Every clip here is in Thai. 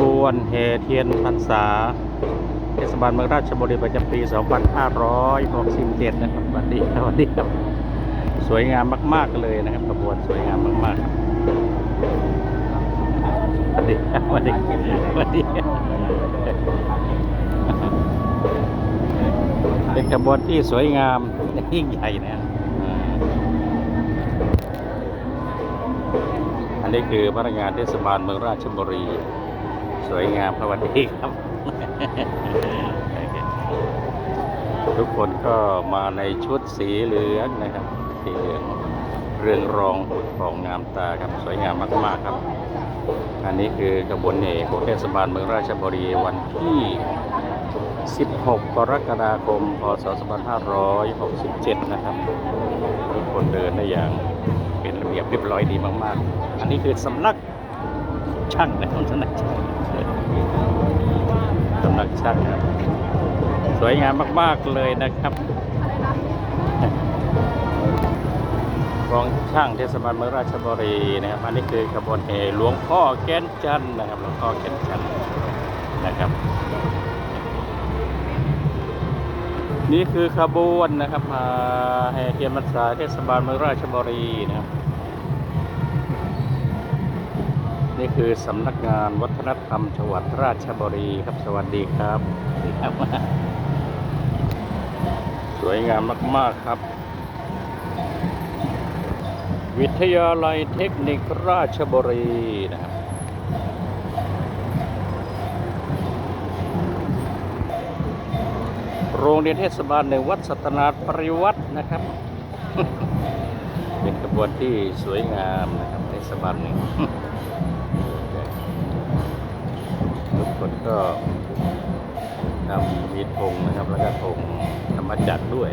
บวนแห่เทียนพรรษาเทศบาลเมืองราชบุรีประจำปี 2567 นะครับสวัสดีสวัสดีครับ สวยงามมาก ๆ เลยนะครับขบวนสวยงามมากๆสวัสดีครับสวัสดีสวัสดีเป็นขบวนที่สวยงามยิ่งใหญ่นะครับอันนี้คือพนักงานเทศบาลเมืองราชบุรี สวยงามสวัสดีครับ ทุกคนก็มาในชุดสีเหลืองนะครับ สีเหลืองเรืองรองผุดผ่องงามตาครับ สวยงามมากๆครับ อันนี้คือกระบวนเหตุของเทศบาลเมืองราชบุรีวันที่ 16 กรกฎาคม พศ 2567 นะครับ ทุกคนเดินได้อย่างเป็นระเบียบเรียบร้อยดีมากๆ อันนี้คือสำนัก ช่างนะครับสำนักช่างสำนักช่างครับ สวยงามมากๆเลยนะครับกองช่างเทศบาลเมืองราชบุรีนะครับอันนี้คือขบวนแห่หลวงพ่อแก้นจันนะครับหลวงพ่อแก้นจันนะครับ นี่คือขบวนนะครับอ่าแห่เทียนพรรษาเทศบาลเมืองราชบุรีนะครับ นี่คือสำนักงานวัฒนธรรมจังหวัดราชบุรีครับ สวัสดีครับสวัสดีครับ สวยงามมาก ๆ ครับ วิทยาลัยเทคนิคราชบุรีนะครับโรงเรียนเทศบาลหนึ่งวัดสัตนาปริวัตินะครับ เป็นกระบวนที่สวยงามนะครับเทศบาลหนึ่ง คนก็นำมีธงนะครับ แล้วก็ธงธรรมจักรด้วย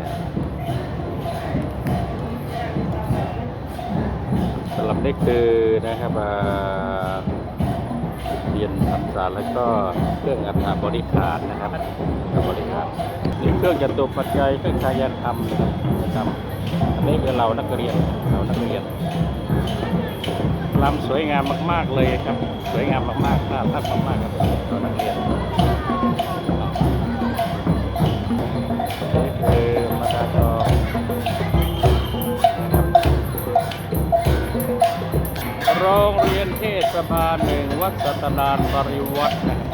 สำหรับนี่คือนะครับเรียนพรรษาแล้วก็เครื่องอัฐบริขารนะครับบริขารนี่เครื่องจตุปัจจัยเครื่องกายธรรมนะครับนะครับอันนี้คือเรานักเรียนเรานักเรียน ลำสวยงามมาก ๆเลยครับ สวยงามมากๆน่ารักมากๆครับตัวนักเรียนนี่คือมาตาจอโรงเรียนเทศบาลหนึ่งวัดสัตนานปริวัตินะครับ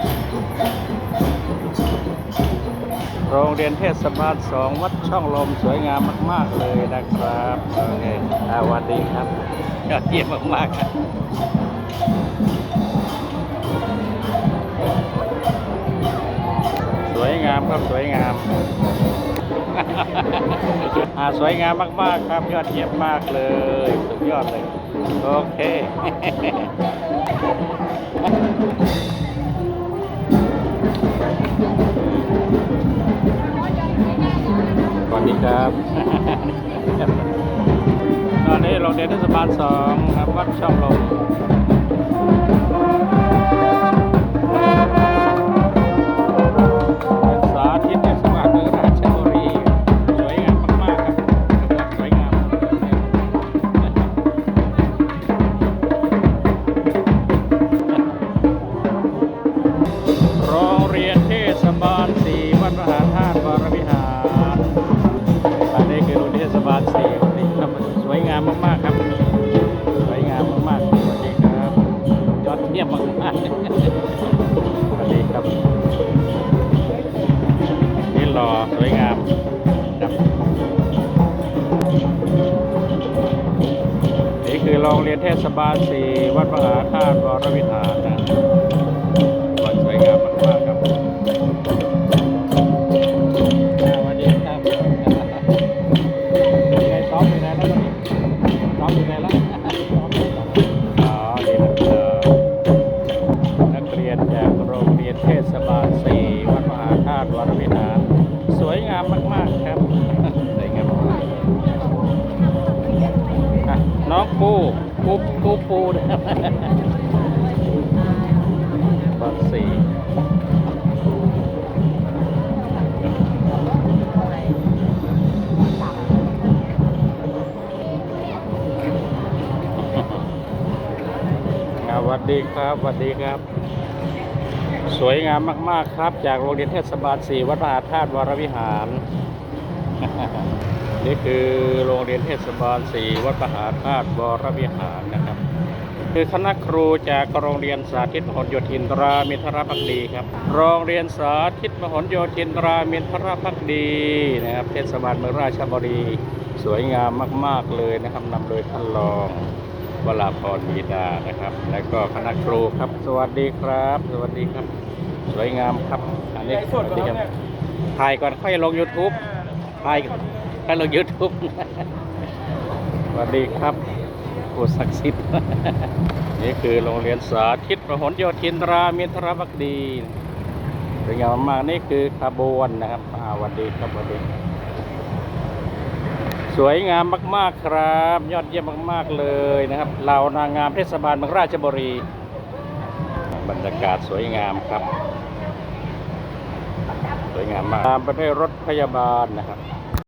โรงเรียนเทศบาลสองวัดช่องลมสวยงามมาก ๆ เลยนะครับโอเคสวัสดีครับยอดเยี่ยมมากๆครับสวยงามครับสวยงามอ่าสวยงามมาก ๆ ครับยอดเยี่ยมมากเลย สุดยอดเลย โอเค ครับ ตอนนี้โรงเรียนเทศบาลสองครับวัดช่องลม รียนเทศบาลสี่วัดมหาธาตุวรวิหารนะวัดสวยงามมากๆครับวัสดีครับเป็นไงซ้อมอยู่ไหนแล้วตอนนี้ซ้อมอยู่ไหนแล้วซ้อมอยู่ไหนอ๋อนี่นะครับนักเรียนจากโรงเรียนเทศบาลสี่วัดมหาธาตุวรวิหารสวยงามมากๆครับสวยงามมากน้องปู ปูปูปูนะครับบาลสี่อ่าสวัสดีครับสวัสดีครับ สวยงามมาก ๆ ครับ จากโรงเรียนเทศบาล4วัดมหาธาตุวรวิหาร นี่คือโรงเรียนเทศบาล4วัดมหาธาตุวรวิหารนะครับ คือคณะครูจากโรงเรียนสาธิตมหลโยธินตรามินทรพักดีครับ โรงเรียนสาธิตมหลโยธินตรามินทรพักดีนะครับ เทศบาลเมืองราชบุรีสวยงามมาก ๆเลยนะครับนำโดยท่านรองวราพรมีดานะครับ และก็คณะครูครับ สวัสดีครับ สวัสดีครับ สวยงามครับ อันนี้สวัสดีครับถ่ายก่อนค่อยลง YouTube ถ่าย ก่อนค่อยลง YouTube สวัสดีครับครูศักดิ์สิทธิ์นี่คือโรงเรียนสาธิตประหลโยธินรามินทรพักดีสวยงามมากนี่คือขบวนนะครับสวัสดีครับสวัสดีสวยงามมาก ๆครับ ยอดเยี่ยมมาก ๆ เลยนะครับเรานางงามเทศบาลเมืองราชบุรี บรรยากาศสวยงามครับ สวยงามมากตามไปด้วยรถพยาบาลนะครับ